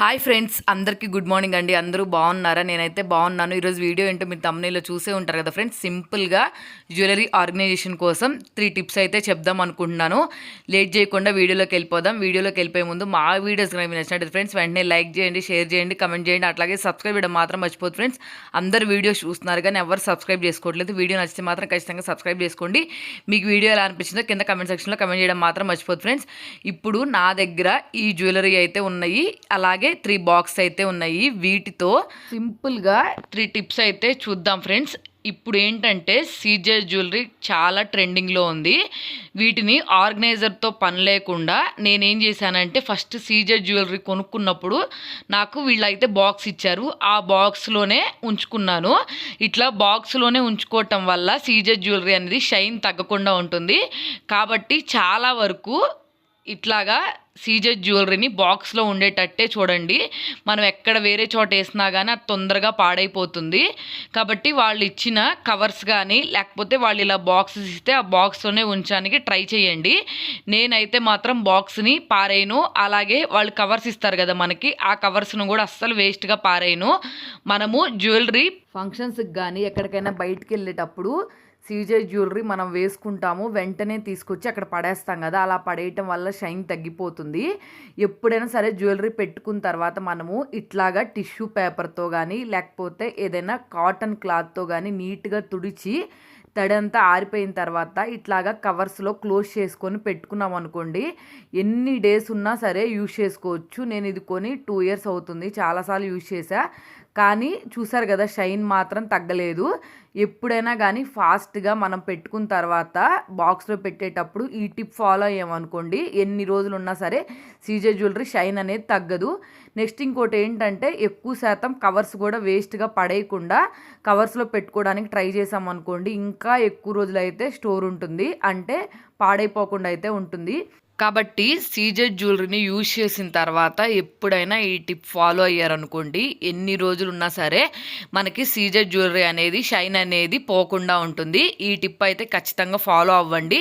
Hi friends అందరికీ good morning అండి. అందరూ బాగున్నారా? నేనైతే బాగున్నాను. ఈరోజు వీడియో ఏంటో మీరు తమ్నేలో చూసే ఉంటారు కదా ఫ్రెండ్స్. సింపుల్గా జ్యువెలరీ ఆర్గనైజేషన్ కోసం త్రీ టిప్స్ అయితే చెప్దాం అనుకుంటున్నాను. లేట్ చేయకుండా వీడియోలోకి వెళ్ళిపోదాం. వీడియోలోకి వెళ్ళిపోయే ముందు మా వీడియోస్ మీకు నచ్చినట్టు ఫ్రెండ్స్ వెంటనే లైక్ చేయండి షేర్ చేయండి కమెంట్ చేయండి. అట్లాగే సబ్స్క్రైబ్ చేయడం మాత్రం మర్చిపోదు ఫ్రెండ్స్. అందరు వీడియోస్ చూస్తున్నారు కానీ ఎవరు సబ్స్క్రైబ్ చేసుకోవట్లేదు. వీడియో నచ్చితే మాత్రం ఖచ్చితంగా సబ్స్క్రైబ్ చేసుకోండి. మీకు వీడియో ఎలా అనిపించిందో కింద కమెంట్ సెక్షన్లో కమెంట్ చేయడం మాత్రం మర్చిపోదు ఫ్రెండ్స్. ఇప్పుడు నా దగ్గర ఈ జ్యువెలరీ అయితే ఉన్నాయి. అలాగే త్రీ బాక్స్ అయితే ఉన్నాయి. వీటితో సింపుల్గా త్రీ టిప్స్ అయితే చూద్దాం ఫ్రెండ్స్. ఇప్పుడు ఏంటంటే సీజర్ జ్యువెలరీ చాలా ట్రెండింగ్లో ఉంది. వీటిని ఆర్గనైజర్తో పని లేకుండా నేనేం చేశానంటే ఫస్ట్ సీజర్ జ్యువెలరీ కొనుక్కున్నప్పుడు నాకు వీళ్ళైతే బాక్స్ ఇచ్చారు. ఆ బాక్స్లోనే ఉంచుకున్నాను. ఇట్లా బాక్స్లోనే ఉంచుకోవటం వల్ల సీజర్ జ్యువెలరీ అనేది షైన్ తగ్గకుండా ఉంటుంది. కాబట్టి చాలా వరకు ఇట్లాగా సీజర్ జ్యువెలరీని బాక్స్లో ఉండేటట్టే చూడండి. మనం ఎక్కడ వేరే చోట వేసినా కానీ అది తొందరగా పాడైపోతుంది. కాబట్టి వాళ్ళు ఇచ్చిన కవర్స్ కానీ లేకపోతే వాళ్ళు ఇలా బాక్సెస్ ఇస్తే ఆ బాక్స్లోనే ఉంచడానికి ట్రై చేయండి. నేనైతే మాత్రం బాక్స్ని పారేయను. అలాగే వాళ్ళు కవర్స్ ఇస్తారు కదా మనకి ఆ కవర్స్ను కూడా అస్సలు వేస్ట్గా పారేయను. మనము జ్యువెలరీ ఫంక్షన్స్కి కానీ ఎక్కడికైనా బయటికి వెళ్ళేటప్పుడు సీజే జ్యువెలరీ మనం వేసుకుంటాము వెంటనే తీసుకొచ్చి అక్కడ పడేస్తాం కదా. అలా పడేయటం వల్ల షైన్ తగ్గిపోతుంది. ఎప్పుడైనా సరే జ్యువెలరీ పెట్టుకున్న తర్వాత మనము ఇట్లాగా టిష్యూ పేపర్తో కానీ లేకపోతే ఏదైనా కాటన్ క్లాత్తో కానీ నీట్గా తుడిచి తడంతా ఆరిపోయిన తర్వాత ఇట్లాగా కవర్స్లో క్లోజ్ చేసుకొని పెట్టుకున్నాం అనుకోండి ఎన్ని డేస్ ఉన్నా సరే యూజ్ చేసుకోవచ్చు. నేను ఇది కొని టూ ఇయర్స్ అవుతుంది చాలాసార్లు యూజ్ చేశా. కానీ చూసారు కదా షైన్ మాత్రం తగ్గలేదు. ఎప్పుడైనా కానీ ఫాస్ట్గా మనం పెట్టుకున్న తర్వాత బాక్స్లో పెట్టేటప్పుడు ఈ టిప్ ఫాలో అయ్యామనుకోండి ఎన్ని రోజులు ఉన్నా సరే సీజే జ్యువెలరీ షైన్ అనేది తగ్గదు. నెక్స్ట్ ఇంకోటి ఏంటంటే ఎక్కువ శాతం కవర్స్ కూడా వేస్ట్గా పడేయకుండా కవర్స్లో పెట్టుకోవడానికి ట్రై చేసామనుకోండి ఇంకా ఎక్కువ రోజులు అయితే స్టోర్ ఉంటుంది. అంటే పాడైపోకుండా అయితే ఉంటుంది. కాబట్టి సీజెడ్ జ్యువెలరీని యూజ్ చేసిన తర్వాత ఎప్పుడైనా ఈ టిప్ ఫాలో అయ్యారనుకోండి ఎన్ని రోజులు ఉన్నా సరే మనకి సీజెడ్ జ్యువెలరీ అనేది షైన్ అనేది పోకుండా ఉంటుంది. ఈ టిప్ అయితే ఖచ్చితంగా ఫాలో అవ్వండి.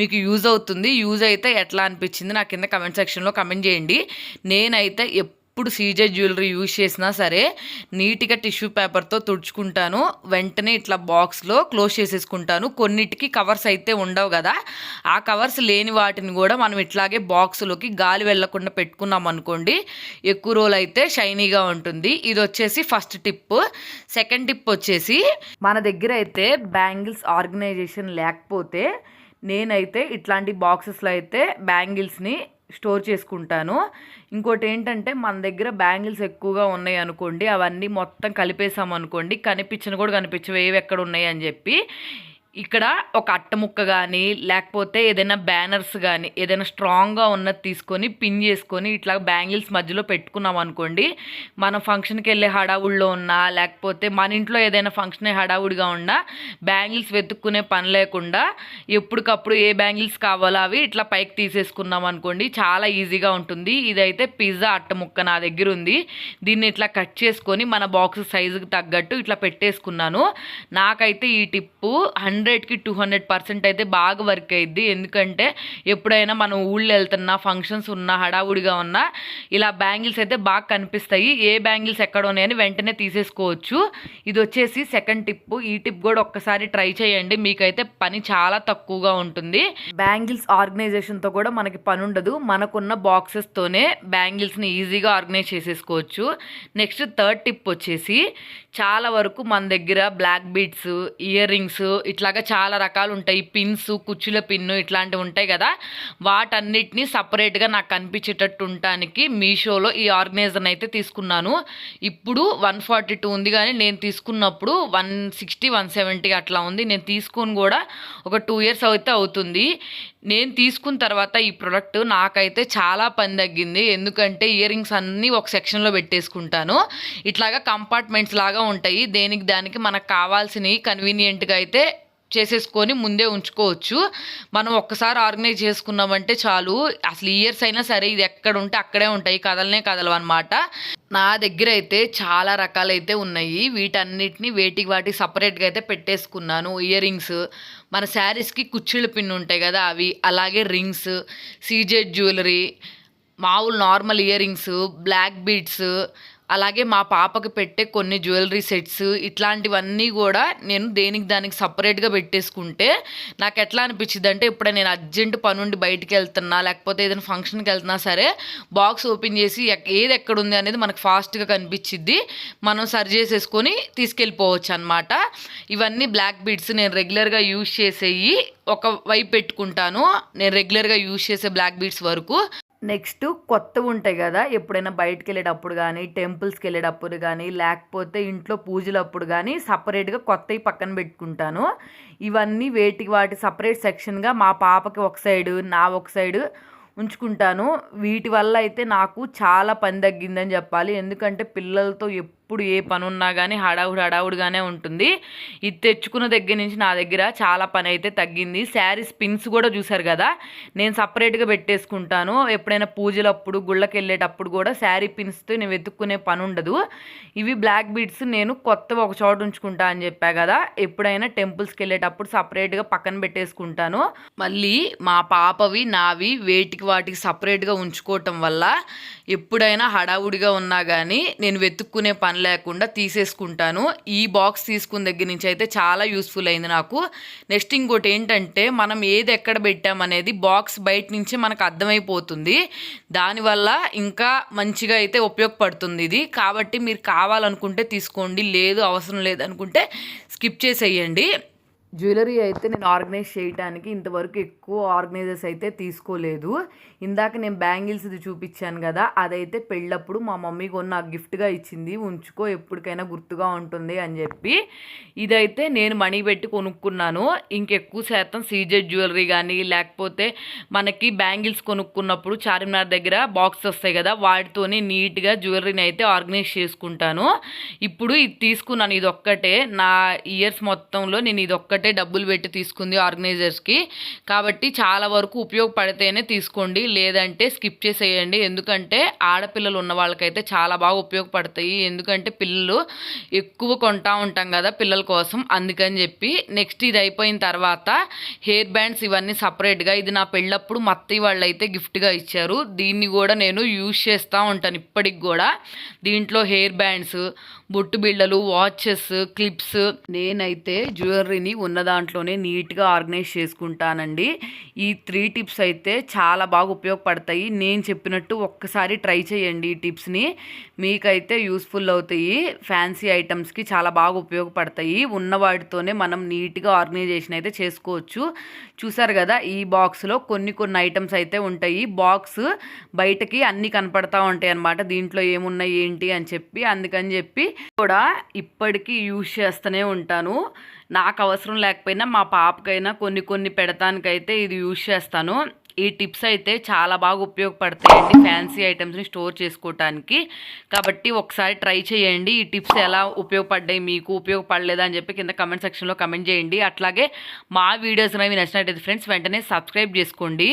మీకు యూజ్ అవుతుంది. యూజ్ అయితే ఎట్లా అనిపించింది నా కింద కమెంట్ సెక్షన్లో కమెంట్ చేయండి. నేనైతే ఎప్పుడు సీజే జ్యువెలరీ యూజ్ చేసినా సరే నీట్గా టిష్యూ పేపర్తో తుడుచుకుంటాను. వెంటనే ఇట్లా బాక్స్లో క్లోజ్ చేసేసుకుంటాను. కొన్నిటికి కవర్స్ అయితే ఉండవు కదా. ఆ కవర్స్ లేని వాటిని కూడా మనం ఇట్లాగే బాక్స్లోకి గాలి వెళ్ళకుండా పెట్టుకున్నాం అనుకోండి ఎక్కువ రోజులు అయితే షైనీగా ఉంటుంది. ఇది వచ్చేసి ఫస్ట్ టిప్. సెకండ్ టిప్ వచ్చేసి మన దగ్గర అయితే బ్యాంగిల్స్ ఆర్గనైజేషన్ లేకపోతే నేనైతే ఇట్లాంటి బాక్సెస్లో అయితే బ్యాంగిల్స్ని స్టోర్ చేసుకుంటాను. ఇంకోటి ఏంటంటే మన దగ్గర బ్యాంగిల్స్ ఎక్కువగా ఉన్నాయి అనుకోండి అవన్నీ మొత్తం కలిపేసాం అనుకోండి కనిపించిన కూడా కనిపించవు ఏవి ఎక్కడ ఉన్నాయి అని చెప్పి. ఇక్కడ ఒక అట్టముక్క కానీ లేకపోతే ఏదైనా బ్యానర్స్ కానీ ఏదైనా స్ట్రాంగ్గా ఉన్నది తీసుకొని పిన్ చేసుకొని ఇట్లా బ్యాంగిల్స్ మధ్యలో పెట్టుకున్నాం అనుకోండి మనం ఫంక్షన్కి వెళ్ళే హడావుడిలో ఉన్నా లేకపోతే మన ఇంట్లో ఏదైనా ఫంక్షన్ హడావుడిగా ఉన్నా బ్యాంగిల్స్ వెతుక్కునే పని లేకుండా ఎప్పటికప్పుడు ఏ బ్యాంగిల్స్ కావాలో అవి ఇట్లా పైకి తీసేసుకున్నాం అనుకోండి చాలా ఈజీగా ఉంటుంది. ఇదైతే పిజ్జా అట్టముక్క నా దగ్గర ఉంది. దీన్ని ఇట్లా కట్ చేసుకొని మన బాక్స్ సైజుకి తగ్గట్టు ఇట్లా పెట్టేసుకున్నాను. నాకైతే ఈ టిప్పు హండ్రెడ్కి టూ హండ్రెడ్ పర్సెంట్ అయితే బాగా వర్క్ అయ్యిద్ది ఎందుకంటే ఎప్పుడైనా మనం ఊళ్ళో వెళ్తున్నా ఫంక్షన్స్ ఉన్నా హడావుడిగా ఉన్నా ఇలా బ్యాంగిల్స్ అయితే బాగా కనిపిస్తాయి. ఏ బ్యాంగిల్స్ ఎక్కడ ఉన్నాయని వెంటనే తీసేసుకోవచ్చు. ఇది వచ్చేసి సెకండ్ టిప్ ఈ టిప్ కూడా ఒక్కసారి ట్రై చేయండి. మీకైతే పని చాలా తక్కువగా ఉంటుంది. బ్యాంగిల్స్ ఆర్గనైజేషన్తో కూడా మనకి పని ఉండదు. మనకున్న బాక్సెస్తోనే బ్యాంగిల్స్ని ఈజీగా ఆర్గనైజ్ చేసేసుకోవచ్చు. నెక్స్ట్ థర్డ్ టిప్ వచ్చేసి చాలా వరకు మన దగ్గర బ్లాక్ బీడ్స్ ఇయర్ రింగ్స్ ఇట్లా ఇట్లాగా చాలా రకాలు ఉంటాయి. పిన్స్ కుచ్చుల పిన్ను ఇట్లాంటివి ఉంటాయి కదా. వాటన్నిటిని సపరేట్గా నాకు కనిపించేటట్టు ఉండటానికి మీషోలో ఈ ఆర్గనైజర్ని అయితే తీసుకున్నాను. ఇప్పుడు వన్ ఫార్టీ టూ ఉంది కానీ నేను తీసుకున్నప్పుడు వన్ సిక్స్టీ వన్ సెవెంటీ అట్లా ఉంది. నేను తీసుకొని కూడా ఒక టూ ఇయర్స్ అయితే అవుతుంది. నేను తీసుకున్న తర్వాత ఈ ప్రోడక్ట్ నాకైతే చాలా పని తగ్గింది. ఎందుకంటే ఇయర్ రింగ్స్ అన్నీ ఒక సెక్షన్లో పెట్టేసుకుంటాను. ఇట్లాగా కంపార్ట్మెంట్స్ లాగా ఉంటాయి. దేనికి దానికి మనకు కావాల్సినవి కన్వీనియంట్గా అయితే చేసేసుకొని ముందే ఉంచుకోవచ్చు. మనం ఒక్కసారి ఆర్గనైజ్ చేసుకున్నామంటే చాలు. అసలు ఇయర్స్ అయినా సరే ఇది ఎక్కడ ఉంటే అక్కడే ఉంటాయి. కదలనే కదలవు అనమాట నా దగ్గర అయితే చాలా రకాలైతే ఉన్నాయి. వీటన్నిటిని వేటికి వాటికి సపరేట్గా అయితే పెట్టేసుకున్నాను. ఇయర్ రింగ్స్ మన శారీస్కి కుచ్చిళ్ళ పిన్ ఉంటాయి కదా అవి. అలాగే రింగ్స్. CZ jewellery. మామూలు normal earrings black beads అలాగే మా పాపకి పెట్టే కొన్ని జ్యువెలరీ సెట్స్ ఇట్లాంటివన్నీ కూడా నేను దేనికి దానికి సపరేట్గా పెట్టేసుకుంటే నాకు ఎట్లా అనిపించింది అంటే ఇప్పుడు నేను అర్జెంట్ పనుండి బయటికి వెళ్తున్నా లేకపోతే ఏదైనా ఫంక్షన్కి వెళ్తున్నా సరే బాక్స్ ఓపెన్ చేసి ఎక్- ఏది ఎక్కడ ఉంది అనేది మనకు ఫాస్ట్గా కనిపించిద్ది మనం సరి చేసేసుకొని తీసుకెళ్ళిపోవచ్చు అనమాట ఇవన్నీ బ్లాక్ బీడ్స్ నేను రెగ్యులర్గా యూజ్ చేసేవి ఒక వైపు పెట్టుకుంటాను. నేను రెగ్యులర్గా యూజ్ చేసే బ్లాక్ బీడ్స్ వరకు. నెక్స్ట్ కొత్తవి ఉంటాయి కదా ఎప్పుడైనా బయటకు వెళ్ళేటప్పుడు కానీ టెంపుల్స్కి వెళ్ళేటప్పుడు కానీ లేకపోతే ఇంట్లో పూజలప్పుడు కానీ సపరేట్గా కొత్తవి పక్కన పెట్టుకుంటాను. ఇవన్నీ వేటికి వాటి సపరేట్ సెక్షన్గా మా పాపకి ఒక సైడు నా ఒక సైడు ఉంచుకుంటాను. వీటి వల్ల అయితే నాకు చాలా పని తగ్గిందని చెప్పాలి. ఎందుకంటే పిల్లలతో ఎప్పుడు ఏ పని ఉన్నా కానీ హడావుడి హడావుడిగానే ఉంటుంది. ఇది తెచ్చుకున్న దగ్గర నుంచి నా దగ్గర చాలా పని అయితే తగ్గింది. శారీస్ పిన్స్ కూడా చూసారు కదా? నేను సపరేట్గా పెట్టేసుకుంటాను. ఎప్పుడైనా పూజలప్పుడు గుళ్ళకి వెళ్ళేటప్పుడు కూడా శారీ పిన్స్తో నేను వెతుక్కునే పని ఉండదు. ఇవి బ్లాక్ బీడ్స్ నేను కొత్తవి ఒక చోట ఉంచుకుంటా అని చెప్పా కదా? ఎప్పుడైనా టెంపుల్స్కి వెళ్ళేటప్పుడు సపరేట్గా పక్కన పెట్టేసుకుంటాను. మళ్ళీ మా పాపవి నావి వేటికి వాటికి సపరేట్గా ఉంచుకోవటం వల్ల ఎప్పుడైనా హడావుడిగా ఉన్నా కానీ నేను వెతుక్కునే పని లేకుండా తీసేసుకుంటాను. ఈ బాక్స్ తీసుకున్న దగ్గర నుంచి అయితే చాలా యూస్ఫుల్ అయింది నాకు. నెక్స్ట్ ఇంకోటి ఏంటంటే మనం ఏది ఎక్కడ పెట్టామనేది బాక్స్ బయట నుంచే మనకు అర్థమైపోతుంది. దానివల్ల ఇంకా మంచిగా అయితే ఉపయోగపడుతుంది ఇది. కాబట్టి మీరు కావాలనుకుంటే తీసుకోండి లేదు అవసరం లేదనుకుంటే స్కిప్ చేసేయండి. జ్యువెలరీ అయితే నేను ఆర్గనైజ్ చేయడానికి ఇంతవరకు ఎక్కువ ఆర్గనైజర్స్ అయితే తీసుకోలేదు. ఇందాక నేను బ్యాంగిల్స్ ఇది చూపించాను కదా అదైతే పెళ్ళప్పుడు మా మమ్మీ కొన్ని నాకు గిఫ్ట్గా ఇచ్చింది ఉంచుకో ఎప్పటికైనా గుర్తుగా ఉంటుంది అని చెప్పి. ఇదైతే నేను మనీ పెట్టి కొనుక్కున్నాను. ఇంకెక్కువ శాతం సీజెడ్ జ్యువెలరీ కానీ లేకపోతే మనకి బ్యాంగిల్స్ కొనుక్కున్నప్పుడు చార్మినార్ దగ్గర బాక్స్ వస్తాయి కదా వాటితోనే నీట్గా జ్యువెలరీని అయితే ఆర్గనైజ్ చేసుకుంటాను. ఇప్పుడు ఇది తీసుకున్నాను ఇది ఒక్కటే నా ఇయర్స్ మొత్తంలో నేను ఇది ఒక్కటే డబ్బులు పెట్టి తీసుకుంది ఆర్గనైజర్స్కి. కాబట్టి చాలా వరకు ఉపయోగపడితేనే తీసుకోండి లేదంటే స్కిప్ చేసేయండి. ఎందుకంటే ఆడపిల్లలు ఉన్న వాళ్ళకైతే చాలా బాగా ఉపయోగపడతాయి. ఎందుకంటే పిల్లలు ఎక్కువ కొంటా ఉంటాం కదా పిల్లల కోసం. అందుకని చెప్పి నెక్స్ట్ ఇది అయిపోయిన తర్వాత హెయిర్ బ్యాండ్స్ ఇవన్నీ సపరేట్గా ఇది నా పెళ్ళప్పుడు మా అత్తయ్య వాళ్ళు అయితే గిఫ్ట్గా ఇచ్చారు. దీన్ని కూడా నేను యూజ్ చేస్తూ ఉంటాను ఇప్పటికి కూడా. దీంట్లో హెయిర్ బ్యాండ్స్ బొట్టు బిళ్ళలు వాచెస్ క్లిప్స్. నేనైతే జ్యువెలరీని ఉన్న దాంట్లోనే నీట్గా ఆర్గనైజ్ చేసుకుంటానండి. ఈ త్రీ టిప్స్ అయితే చాలా బాగా ఉపయోగపడతాయి. నేను చెప్పినట్టు ఒక్కసారి ట్రై చేయండి ఈ టిప్స్ని. మీకైతే యూస్ఫుల్ అవుతాయి. ఫ్యాన్సీ ఐటమ్స్కి చాలా బాగా ఉపయోగపడతాయి. ఉన్న వాటితోనే మనం నీట్గా ఆర్గనైజేషన్ అయితే చేసుకోవచ్చు. చూసారు కదా ఈ బాక్స్లో కొన్ని కొన్ని ఐటమ్స్ అయితే ఉంటాయి. బాక్స్ బయటకి అన్నీ కనపడతా ఉంటాయి అన్నమాట. దీంట్లో ఏమున్నాయి ఏంటి అని చెప్పి అందుకని చెప్పి కూడా ఇప్పటికీ యూజ్ చేస్తూనే ఉంటాను. నాకు అవసరం లేకపోయినా మా పాపకైనా కొన్ని కొన్ని పెడతానికైతే ఇది యూజ్ చేస్తాను. ఈ టిప్స్ అయితే చాలా బాగా ఉపయోగపడతాయండి ఫ్యాన్సీ ఐటమ్స్ని స్టోర్ చేసుకోవటానికి కాబట్టి ఒకసారి ట్రై చేయండి. ఈ టిప్స్ ఎలా ఉపయోగపడ్డాయి మీకు ఉపయోగపడలేదా అని చెప్పి కింద కమెంట్ సెక్షన్లో కమెంట్ చేయండి. అట్లాగే మా వీడియోస్ అనేవి నచ్చినట్టయితే ఫ్రెండ్స్ వెంటనే సబ్స్క్రైబ్ చేసుకోండి.